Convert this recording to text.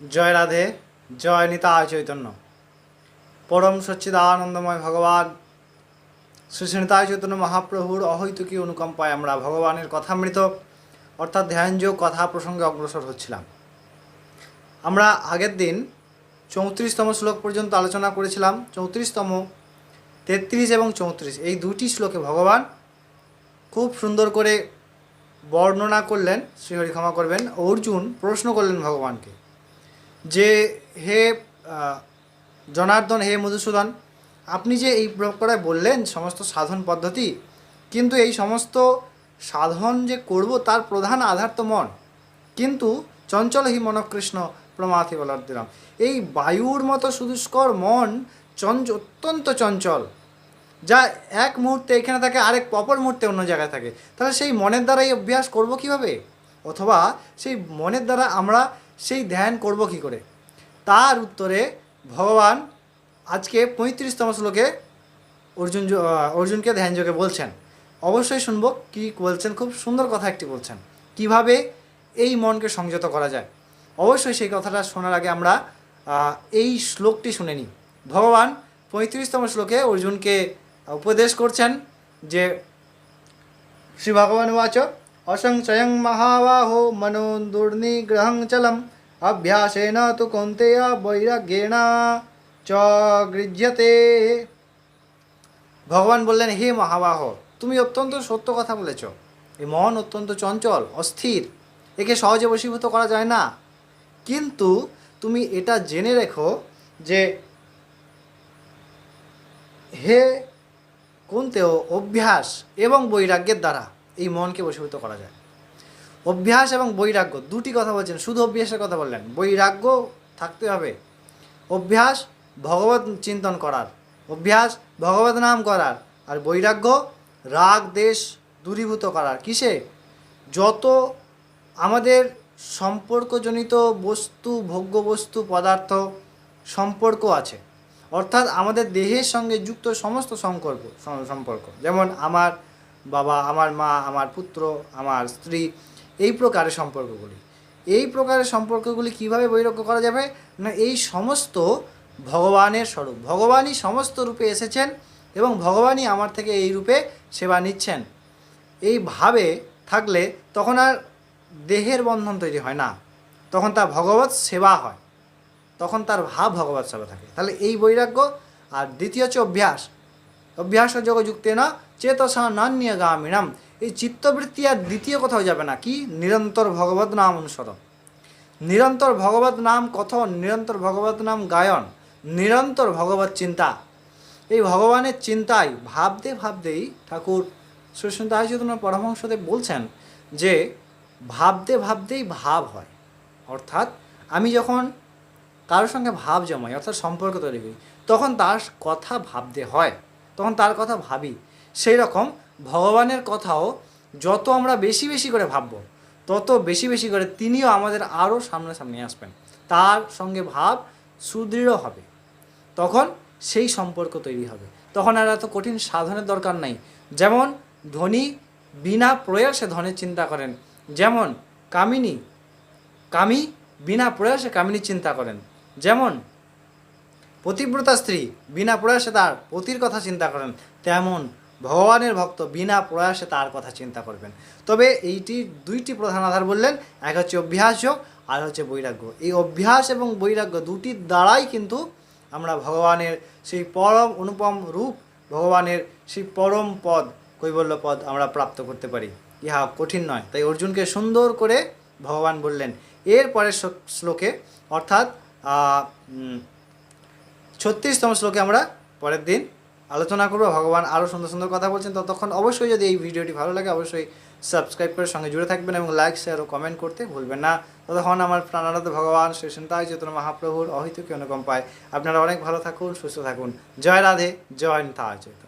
জয় রাধে, জয় নিতায় চৈতন্য। পরম সচ্চিদানন্দময় ভগবান শ্রী চৈতন্য মহাপ্রভুর অহৈতুকী অনুকম্পায় আমরা ভগবানের কথামৃত, অর্থাৎ ধ্যানযোগ কথা প্রসঙ্গে অগ্রসর হচ্ছিলাম। আমরা আগের দিন চৌত্রিশতম শ্লোক পর্যন্ত আলোচনা করেছিলাম, চৌত্রিশতম, তেত্রিশ এবং চৌত্রিশ। এই দুটি শ্লোকে ভগবান খুব সুন্দর করে বর্ণনা করলেন, শ্রীহরি ক্ষমা করবেন। অর্জুন প্রশ্ন করলেন ভগবানকে যে হে জনার্দন, হে মধুসূদন, আপনি যে এই প্রকারে বললেন সমস্ত সাধন পদ্ধতি, কিন্তু এই সমস্ত সাধন যে করব তার প্রধান আধার তো মন। কিন্তু চঞ্চল হি মনকৃষ্ণ প্রমাথি বলার্দিরাম এই বায়ুর মতো সুদুষ্কর মন চঞ্চ, অত্যন্ত চঞ্চল, যা এক মুহূর্তে এখানে থাকে, আরেক অপর মুহূর্তে অন্য জায়গায় থাকে। তাহলে সেই মনের দ্বারাই অভ্যাস করব কীভাবে? অথবা সেই মনের দ্বারা আমরা সেই ধ্যান করব কি করে? তার উত্তরে ভগবান আজকে পঁয়ত্রিশতম শ্লোকে অর্জুন অর্জুনকে ধ্যান যোগে বলছেন। অবশ্যই শুনব কি বলছেন, খুব সুন্দর কথা একটি বলছেন। কীভাবে এই মনকে সংযত করা যায়? অবশ্যই সেই কথাটা শোনার আগে আমরা এই শ্লোকটি শুনে নিই। ভগবান পঁয়ত্রিশতম শ্লোকে অর্জুনকে উপদেশ করছেন যে শ্রী ভগবান উচ অসংশয়ং মহাবাহো মনো দুর্নিগ্রহং চলম অভ্যাসেন তু কৌন্তেয় বৈরাগ্যেণ চ গৃহ্যতে ভগবান বললেন হে মহাবাহ তুমি অত্যন্ত সত্য কথা বলেছ। এই মন অত্যন্ত চঞ্চল, অস্থির। একে সহজে বশীভূত করা যায় না। কিন্তু তুমি এটা জেনে রেখো যে হে কোনতেও অভ্যাস এবং বৈরাগ্যের দ্বারা এই মনকে বশীভূত করা যায়। অভ্যাস এবং বৈরাগ্য, দুটি কথা বলছেন, শুধু অভ্যাসের কথা বললেন, বৈরাগ্য থাকতে হবে। অভ্যাস ভগবত চিন্তন করার, অভ্যাস ভগবত নাম করার, আর বৈরাগ্য রাগ, দেশ দূরীভূত করার। কিসে? যত আমাদের সম্পর্কজনিত বস্তু ভোগ্য বস্তু পদার্থ সম্পর্ক আছে, অর্থাৎ আমাদের দেহের সঙ্গে যুক্ত সমস্ত সম্পর্ক সম্পর্ক। যেমন আমার বাবা, আমার মা, আমার পুত্র, আমার স্ত্রী এই প্রকারের সম্পর্কগুলি। এই প্রকারের সম্পর্কগুলি কীভাবে বৈরাগ্য করা যাবে? না, এই সমস্ত ভগবানের স্বরূপ। ভগবানই সমস্ত রূপে এসেছেন এবং ভগবানই আমার থেকে এই রূপে সেবা নিচ্ছেন। এইভাবে থাকলে তখন আর দেহের বন্ধন তৈরি হয় না। তখন তার ভগবত সেবা হয়। তখন তার ভাব ভগবত সেবা থাকে। তাহলে এই বৈরাগ্য আর দ্বিতীয় হচ্ছে অভ্যাস। অভ্যাস যোগ যুক্তে না চেতসা নান্য গামিনাম এই চিত্তবৃত্তি আর দ্বিতীয় কোথাও যাবে না। কি? নিরন্তর ভগবত নাম অনুসরণ। নিরন্তর ভগবত নাম কথন, নিরন্তর ভগবত নাম গায়ন, নিরন্তর ভগবত চিন্তা। এই ভগবানের চিন্তায় ভাবতে ভাবতেই ঠাকুর সুস্মিত আয়োজন পরমহংসদেব বলছেন যে, ভাবতে ভাবতেই ভাব হয়। অর্থাৎ আমি যখন কারোর সঙ্গে ভাব জমাই, অর্থাৎ সম্পর্ক তৈরি করি, তখন তার কথা ভাবতে হয়, তখন তার কথা ভাবি। সেই রকম ভগবানের কথাও যত আমরা বেশি বেশি করে ভাববো, তত বেশি বেশি করে তিনিও আমাদের আরও সামনাসামনি আসবেন। তার সঙ্গে ভাব সুদৃঢ় হবে। তখন সেই সম্পর্ক তৈরি হবে। তখন আর এত কঠিন সাধনের দরকার নাই। যেমন ধনী বিনা প্রয়াসে ধনের চিন্তা করেন, যেমন কামিনী, কামী বিনা প্রয়াসে কামিনী চিন্তা করেন, যেমন পতিব্রতা স্ত্রী বিনা প্রয়াসে তার পতির কথা চিন্তা করেন, তেমন ভগবানের ভক্ত বিনা প্রয়াসে তার কথা চিন্তা করবেন। তবে এইটি দুইটি প্রধান আধার বললেন, এক হচ্ছে অভ্যাস যোগ, আর হচ্ছে বৈরাগ্য। এই অভ্যাস এবং বৈরাগ্য দুটির দ্বারাই কিন্তু আমরা ভগবানের সেই পরম অনুপম রূপ, ভগবানের সেই পরম পদ, কৈবল্য পদ আমরা প্রাপ্ত করতে পারি। ইহা কঠিন নয়। তাই অর্জুনকে সুন্দর করে ভগবান বললেন। এর পরের শ্লোকে, অর্থাৎ ছত্রিশতম শ্লোকে আমরা পরের দিন আলোচনা করব, ভগবান আরও সুন্দর সুন্দর কথা বলছেন, ততক্ষণ অবশ্যই যদি এই ভিডিওটি ভালো লাগে, অবশ্যই সাবস্ক্রাইব করে সঙ্গে জুড়ে থাকবেন এবং লাইক শেয়ার ও কমেন্ট করতে ভুলবেন না। ততক্ষণ আমার প্রাণারাধ ভগবান, শ্রী সন্তায় চেতন মহাপ্রভুর অহিত অহিতুকি অনুকম্পায়। আপনারা অনেক ভালো থাকুন, সুস্থ থাকুন। জয় রাধে, জয় চেতন